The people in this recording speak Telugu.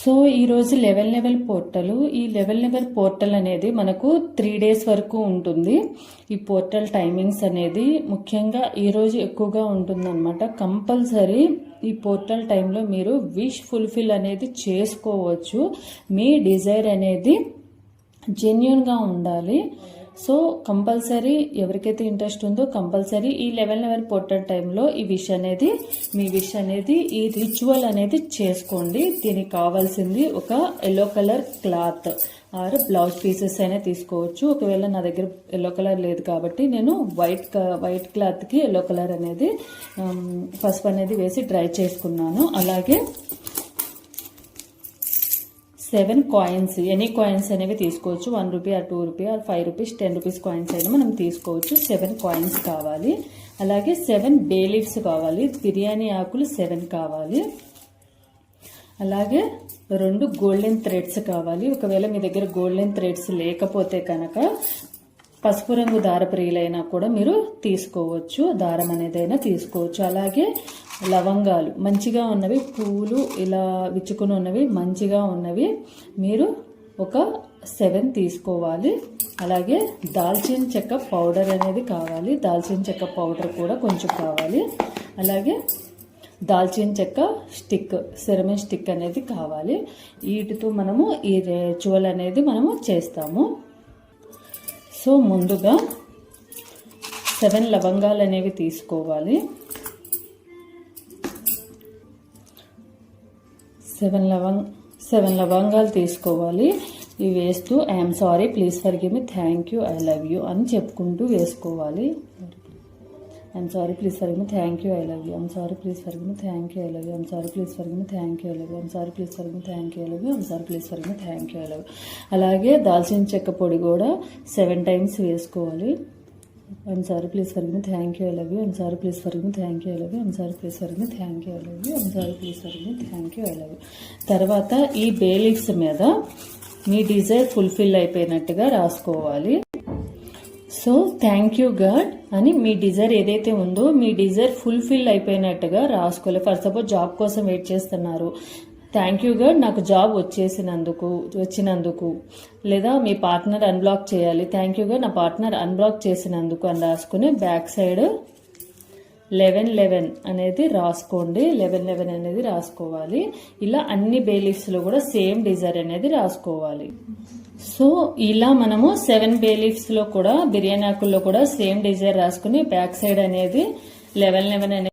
సో ఈరోజు లెవెల్ లెవెల్ పోర్టల్ ఈ లెవెల్ లెవెల్ పోర్టల్ అనేది మనకు త్రీ డేస్ వరకు ఉంటుంది. ఈ పోర్టల్ టైమింగ్స్ అనేది ముఖ్యంగా ఈరోజు ఎక్కువగా ఉంటుందన్నమాట. కంపల్సరీ ఈ పోర్టల్ టైంలో మీరు విష్ ఫుల్ఫిల్ అనేది చేసుకోవచ్చు. మీ డిజైర్ అనేది జెన్యున్గా ఉండాలి. సో కంపల్సరీ ఎవరికైతే ఇంట్రెస్ట్ ఉందో కంపల్సరీ ఈ లెవెన్ లెవెన్ పొట్ట టైంలో ఈ విష్ అనేది మీ విష్ అనేది ఈ రిచువల్ అనేది చేసుకోండి. దీనికి కావాల్సింది ఒక yellow colour cloth or blouse pieces అయినా తీసుకోవచ్చు. ఒకవేళ నా దగ్గర ఎల్లో కలర్ లేదు కాబట్టి నేను వైట్ వైట్ క్లాత్కి ఎల్లో కలర్ అనేది పసుపు అనేది వేసి డ్రై చేసుకున్నాను. అలాగే సెవెన్ కాయిన్స్. ఎనీ కాయిన్స్ అనేవి తీసుకోవచ్చు. One rupee or two rupee or five rupees ten rupees coins అయినా మనం తీసుకోవచ్చు. సెవెన్ కాయిన్స్ కావాలి. అలాగే సెవెన్ బే లీవ్స్ కావాలి. బిర్యానీ ఆకులు సెవెన్ కావాలి. అలాగే రెండు గోల్డెన్ థ్రెడ్స్ కావాలి. ఒకవేళ మీ దగ్గర గోల్డెన్ థ్రెడ్స్ లేకపోతే కనుక పసుపు రంగు దారప్రియులైనా కూడా మీరు తీసుకోవచ్చు. దారం అనేదైనా తీసుకోవచ్చు. అలాగే లవంగాలు. మంచిగా ఉన్నవి పూలు ఇలా విచ్చుకుని ఉన్నవి మంచిగా ఉన్నవి. మీరు ఒక సెవెన్ తీసుకోవాలి. అలాగే దాల్చిన చెక్క పౌడర్ అనేది కావాలి. దాల్చిన చెక్క పౌడర్ కూడా కొంచెం కావాలి. అలాగే దాల్చిన చెక్క స్టిక్ సెరమిన్ స్టిక్ అనేది కావాలి. వీటితో మనము ఈ రిచువల్ అనేది మనము చేస్తాము. సో ముందుగా సెవెన్ లవంగాలు అనేవి తీసుకోవాలి. సెవెన్ లవంగ్ సెవెన్ లవంగాలు తీసుకోవాలి ఇవి వేస్తూ I'm sorry please forgive me thank you I love you అని చెప్పుకుంటూ వేసుకోవాలి. I'm sorry please for me thank you I love you I'm sorry please for me thank you I love you I'm sorry please for me thank you I love you I'm sorry please for me thank you I love you I'm sorry please for me thank you I love you అలాగే దాల్చిన చెక్క పొడి కూడా సెవెన్ టైమ్స్ వేసుకోవాలి. I'm sorry please for me thank you I love you I'm sorry please for me thank you I love you I'm sorry please for me thank you I love you I'm sorry please for me thank you I love you తర్వాత ఈ బేలీఫ్స్ మీద మీ డిజైర్ ఫుల్ఫిల్ అయిపోయినట్టుగా రాసుకోవాలి. సో థ్యాంక్ యూ గాడ్ అని మీ డిజైర్ ఏదైతే ఉందో మీ డిజైర్ ఫుల్ఫిల్ అయిపోయినట్టుగా రాసుకోవాలి. ఫర్ సపోజ్ జాబ్ కోసం వెయిట్ చేస్తున్నారు. థ్యాంక్ యూ గడ్ నాకు జాబ్ వచ్చేసినందుకు వచ్చినందుకు. లేదా మీ పార్ట్నర్ అన్బ్లాక్ చేయాలి. థ్యాంక్ యూ గాడ్ నా పార్ట్నర్ అన్బ్లాక్ చేసినందుకు అని రాసుకుని బ్యాక్ సైడ్ లెవెన్ లెవెన్ అనేది రాసుకోండి. లెవెన్ లెవెన్ అనేది రాసుకోవాలి. ఇలా అన్ని బేలీఫ్స్లో కూడా సేమ్ డిజైర్ అనేది రాసుకోవాలి. సో ఇలా మనము సెవెన్ బేలీఫ్స్లో కూడా బిర్యానీ ఆకుల్లో కూడా సేమ్ డిజైర్ రాసుకుని బ్యాక్ సైడ్ అనేది లెవెన్ లెవెన్ అనేది